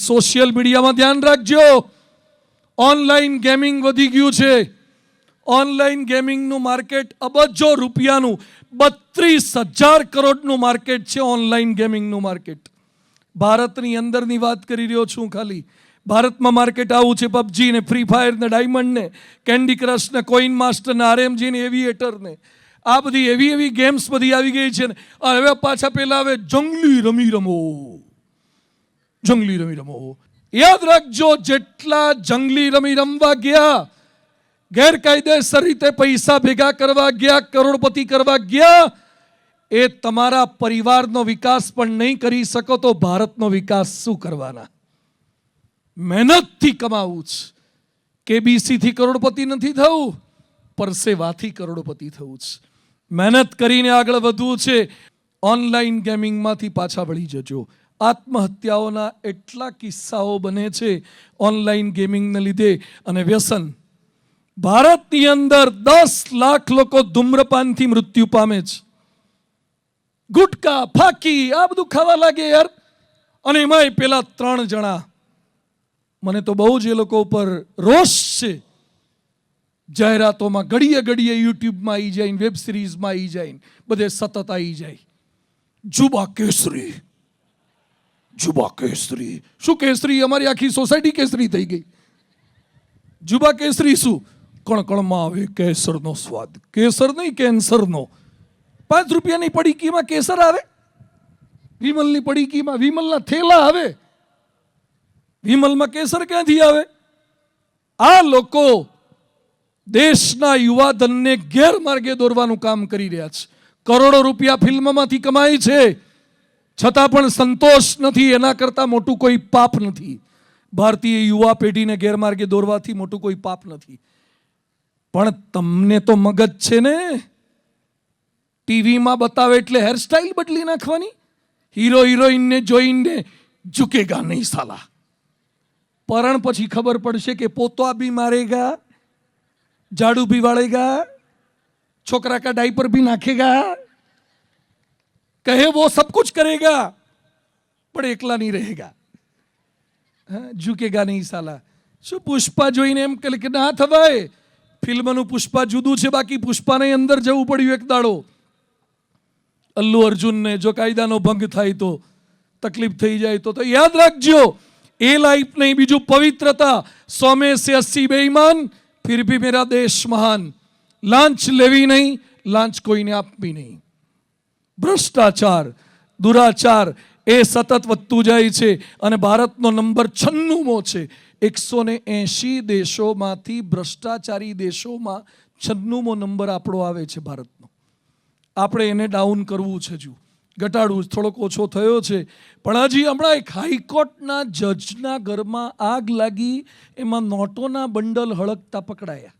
Social મીડિયામાં ધ્યાન રાખજો. ઓનલાઈન ગેમિંગ વધી ગયું છે. ઓનલાઈન ગેમિંગનું માર્કેટ અબજો રૂપિયાનું. બત્રીસ હજાર કરોડનું માર્કેટ છે ઓનલાઈન ગેમિંગનું માર્કેટ. ભારતની અંદરની વાત કરી રહ્યો છું ખાલી. ભારતમાં માર્કેટ આવું છે પબજી ને ફ્રી ફાયર ને ડાયમંડ ને, કેન્ડી ક્રશ ને કોઈન માસ્ટર ને, આરએમજી ને, એવિએટર ને. આ બધી એવી એવી ગેમ્સ બધી આવી ગઈ છે ને. અને હવે પાછા પેલા હવે જંગલી રમી રમો. જંગલી રમી રમો. યાદ રાખજો, જેટલા જંગલી રમી રમવા ગયા, ગેરકાયદેસર રીતે પૈસા ભેગા કરવા ગયા, કરોડપતિ કરવા ગયા, એ તમારા પરિવારનો વિકાસ પણ નહીં કરી શકો તો ભારતનો વિકાસ શું કરવાના? મહેનતથી કમાવું છે. કેબીસીથી કરોડપતિ નથી થવું, પરસેવાથી કરોડપતિ થવું છે. મહેનત કરીને આગળ વધવું છે. ઓનલાઈન ગેમિંગમાંથી પાછા વળી જજો. આત્મહત્યાઓના એટલા કિસ્સાઓ બને છે ઓનલાઈન ગેમિંગને લીધે. અને વ્યસન. ભારતની અંદર દસ લાખ લોકો ધૂમ્રપાનથી મૃત્યુ પામે છે. ગુટકા, ફાકી, આ બધું ખાવા લાગે યાર. અને એમાંય પેલા ત્રણ જણા. મને તો બહુ જ એ લોકો ઉપર રોષ છે. જાહેરાતોમાં ઘડીએ ઘડીએ યુટ્યુબમાં આવી જાય વેબ સિરીઝમાં આવી જાય બધે સતત આવી જાય. જુબા કેસરી જુબા કેસરી. શું કેસરી? અમારી આખી સોસાયટી કેસરી થઈ ગઈ. જુબા કેસરી શું? કણકણમાં આવે કેસરનો સ્વાદ. કેસર નહીં, કેન્સરનો. પાંચ રૂપિયાની પડીકીમાં કેસર આવે? વિમલની પડીકીમાં વિમલના થેલા આવે? વિમલમાં કેસર ક્યાંથી આવે? આ લોકો દેશના યુવાધનને ગેરમાર્ગે દોરવાનું કામ કરી રહ્યા છે. કરોડો રૂપિયા ફિલ્મમાંથી કમાય છે. છતાં પણ સંતોષ નથી, એના કરતાં મોટું કોઈ પાપ નથી. ભારતીય યુવા પેઢીને ગેરમાર્ગે દોરવાથી મોટું કોઈ પાપ નથી. પણ તમને તો મગજ છે ને? ટીવીમાં બતાવે એટલે હેરસ્ટાઇલ બદલી નાખવાની? હીરો હિરોઈનને જોઈને ઝુકેગા નહીં સાલા. પરણ પછી ખબર પડશે કે પોતા બી મારેગા झाड़ू भी वाड़ेगा छोकरा का डाइपर भी नाखेगा कहे वो सब कुछ करेगा પણ એકલા નહીં રહેગા હા ઝૂકેગા નહીં સાલા શું પુષ્પા જોઈને એમ કે કે ના થવાય ફિલ્મનું પુષ્પા જુદું છે બાકી પુષ્પાને અંદર જવું પડ્યું એક દાડો અલ્લુ અર્જુનને જો કાયદાનો ભંગ થાય તો તકલીફ થઈ જાય તો તો યાદ રાખજો એ લાઈફ નહીં બીજું પવિત્રતા સોમે સે અસ્સી બેઈમાન फिर भी मेरा देश महान લાંચ લેવી નહીં લાંચ કોઈને આપવી નહીં ભ્રષ્ટાચાર દુરાચાર એ સતત વધતું જાય છે અને ભારતનો નંબર છન્નુમો છે એકસો ને એંશી દેશોમાંથી ભ્રષ્ટાચારી દેશોમાં છન્નુમો નંબર આપણો આવે છે ભારતનો આપણે એને ડાઉન કરવું છે હજુ ઘટાડવું થોડોક ઓછો થયો છે. પણ હજી હમણાં એક હાઈકોર્ટના જજના ઘરમાં આગ લાગી, એમાં નોટોના બંડલ હળગતા પકડાયા.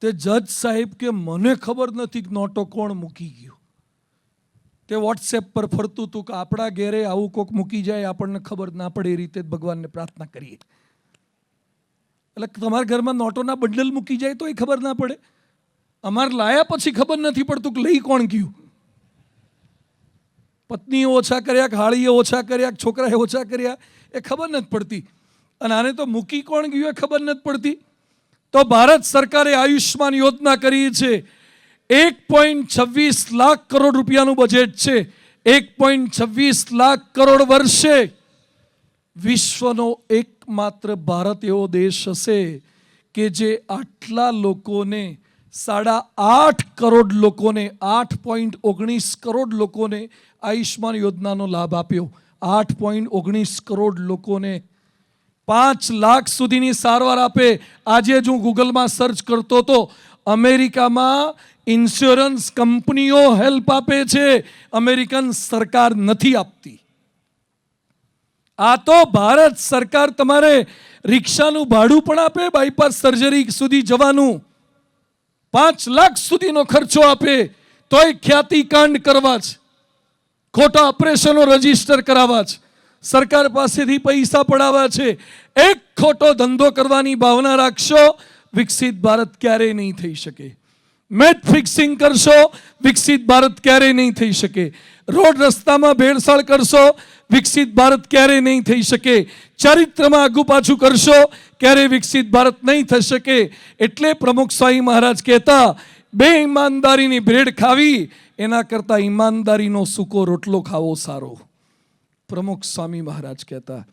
તે જજ સાહેબ કે, મને ખબર નથી કે નોટો કોણ મૂકી ગયું. તે વોટ્સએપ પર ફરતું હતું કે, આપણા ઘેરે આવું કોક મૂકી જાય, આપણને ખબર ના પડે એ રીતે ભગવાનને પ્રાર્થના કરીએ. એટલે તમારા ઘરમાં નોટોના બંડલ મૂકી જાય તો એ ખબર ના પડે. અમારે લાયા પછી ખબર નથી પડતું કે લઈ કોણ ગયું. પત્નીએ ઓછા કર્યા કે હાળીએ ઓછા કર્યા કે છોકરાએ ઓછા કર્યા, એ ખબર નથી પડતી. અને આને તો મૂકી કોણ ગયું એ ખબર નથી પડતી. તો ભારત સરકારે આયુષ્યમાન યોજના કરી છે. એક પોઈન્ટ છવ્વીસ લાખ કરોડ રૂપિયાનું બજેટ છે. એક પોઈન્ટ છવ્વીસ લાખ કરોડ વર્ષે વિશ્વનો એકમાત્ર ભારત એવો દેશ હશે કે જે આટલા લોકોને સાડા આઠ કરોડ લોકોને, આઠ પોઈન્ટ ઓગણીસ કરોડ લોકોને આયુષ્માન યોજનાનો લાભ આપ્યો. આઠ પોઈન્ટ ઓગણીસ કરોડ લોકોને પાંચ લાખ સુધીની સારવાર આપે. આજે જ હું ગૂગલમાં સર્ચ કરતો હતો, અમેરિકામાં ઇન્સ્યોરન્સ કંપનીઓ હેલ્પ આપે છે, અમેરિકન સરકાર નથી આપતી. આ તો ભારત સરકાર તમારે રિક્ષાનું ભાડું પણ આપે, બાયપાસ સર્જરી સુધી જવાનું. પાંચ લાખ સુધીનો ખર્ચો આપે, તોય ખ્યાતિકાંડ કરવા છે ખોટા ઓપરેશનો રજિસ્ટર કરાવવા છે સરકાર પાસેથી પૈસા પડાવવા છે. એક ખોટો ધંધો કરવાની ભાવના રાખશો, વિકસિત ભારત ક્યારેય નહીં થઈ શકે. મેચ ફિક્સિંગ કરશો, વિકસિત ભારત ક્યારેય નહીં થઈ શકે. રોડ રસ્તામાં ભેળસાળ કરશો, વિકસિત ભારત ક્યારેય નહીં થઈ શકે. ચરિત્રમાં આગુ પાછું કરશો ક્યારેય વિકસિત ભારત નહીં થઈ શકે એટલે પ્રમુખ સ્વામી મહારાજ કહેતા, બે ઈમાનદારીની બ્રેડ ખાવી, એના કરતાં ઈમાનદારીનો સૂકો રોટલો ખાવો સારો. પ્રમુખ સ્વામી મહારાજ કહેતા,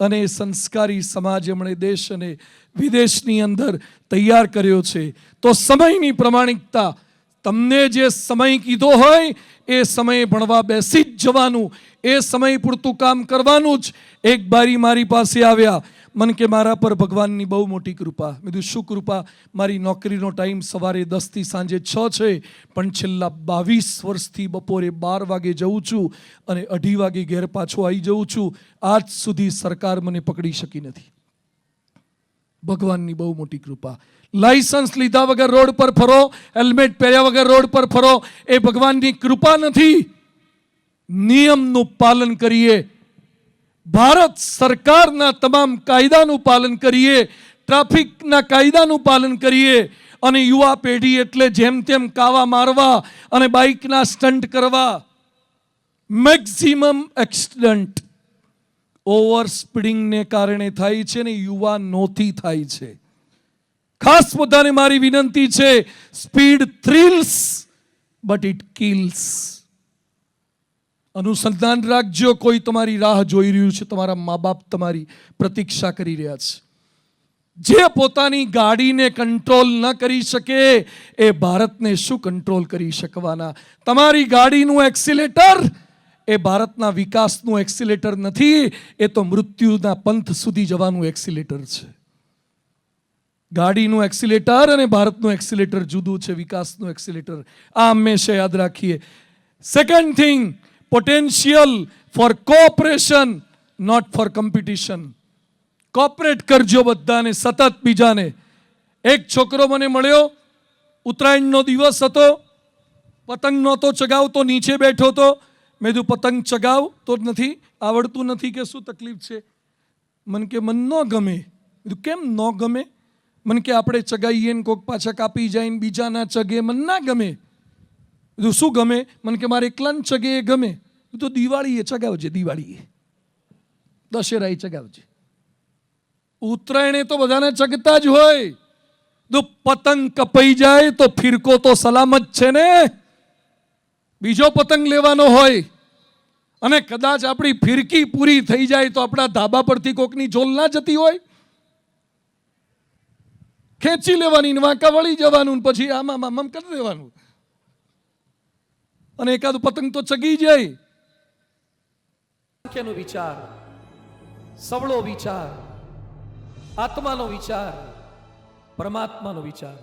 અને સંસ્કારી સમાજ એમણે દેશ અને વિદેશની અંદર તૈયાર કર્યો છે. તો સમયની પ્રમાણિકતા તમને જે સમય કીધો હોય, એ સમયે ભણવા બેસી જ જવાનું, એ સમય પૂરતું કામ કરવાનું જ. એક બારી મારી પાસે આવ્યા, મન કે મારા પર ભગવાનની બહુ મોટી કૃપા. મેં કીધું, શું કૃપા? મારી નોકરીનો ટાઈમ સવારે દસથી સાંજે છ છે, પણ છેલ્લા બાવીસ વર્ષથી બપોરે બાર વાગે જઉં છું અને અઢી વાગે ઘેર પાછો આવી જઉં છું. આજ સુધી સરકાર મને પકડી શકી નથી. ભગવાનની બહુ મોટી કૃપા. લાયસન્સ લીધા વગર રોડ પર ફરો હેલ્મેટ પહેર્યા વગર રોડ પર ફરો, એ ભગવાનની કૃપા નથી. નિયમનું પાલન કરીએ. ભારત સરકારના તમામ કાયદાનું પાલન કરીએ. ટ્રાફિકના કાયદાનું પાલન કરીએ. અને યુવા પેઢી એટલે જેમ તેમ કાવા મારવા અને બાઇકના સ્ટન્ટ કરવા. મેક્સિમમ એક્સિડન્ટ ઓવર સ્પીડિંગને કારણે થાય છે ને યુવાનોથી થાય છે. ખાસ બધાને મારી વિનંતી છે, speed thrills, but it kills. અનુસંધાન રાખજો, કોઈ તમારી રાહ જોઈ રહ્યું છે, તમારા મા બાપ તમારી પ્રતીક્ષા કરી રહ્યા છે. જે પોતાની ગાડીને કંટ્રોલ ન કરી શકે, એ ભારતને શું કંટ્રોલ કરી શકવાના? તમારી ગાડીનું એક્સિલેટર એ ભારતના વિકાસનું એક્સિલેટર નથી, એ તો મૃત્યુના પંથ સુધી જવાનું એક્સિલેટર છે. ગાડીનું એક્સિલેટર અને ભારતનું એક્સિલેટર જુદું છે, વિકાસનું એક્સિલેટર આ હંમેશા યાદ રાખીએ. Second thing potential for cooperation not for competition cooperate કરજો બધાને, સતત બીજાને. એક છોકરો મને મળ્યો, ઉત્તરાયણનો દિવસ હતો પતંગ નહોતો ચગાવતો, નીચે બેઠો હતો. મેં કીધું પતંગ ચગાવ તો જ નથી, આવડતું નથી કે શું તકલીફ છે? મન કે મન ન ગમે. કીધું, કેમ ન ગમે? મન કે આપણે ચગાવીએ ને કોક પાછા કાપી જાય ને બીજાના ચગે, મન ના ગમે. કીધું, શું ગમે? મને કે મારે એકલાને ચગે એ ગમે. તો દિવાળી એ ચગાવજે, દિવાળીએ. એ દશેરા એ ચગાવજે. ઉત્તરાયણે તો બધાને ચગતા જ હોય. તો પતંગ કપાઈ જાય તો ફિરકો તો સલામત છે ને? બીજો પતંગ લેવાનો હોય અને કદાચ આપણી ફિરકી પૂરી થઈ જાય તો આપણા ધાબા પરથી કોકની જોલ ના જતી હોય. ખેંચી લેવાની વાંકા વળી જવાનું પછી આમ આમ કરી દેવાનું. અને એકાદ પતંગ તો ચગી જાય. વાક્યનો વિચાર, સવળો વિચાર, આત્માનો વિચાર, પરમાત્માનો વિચાર.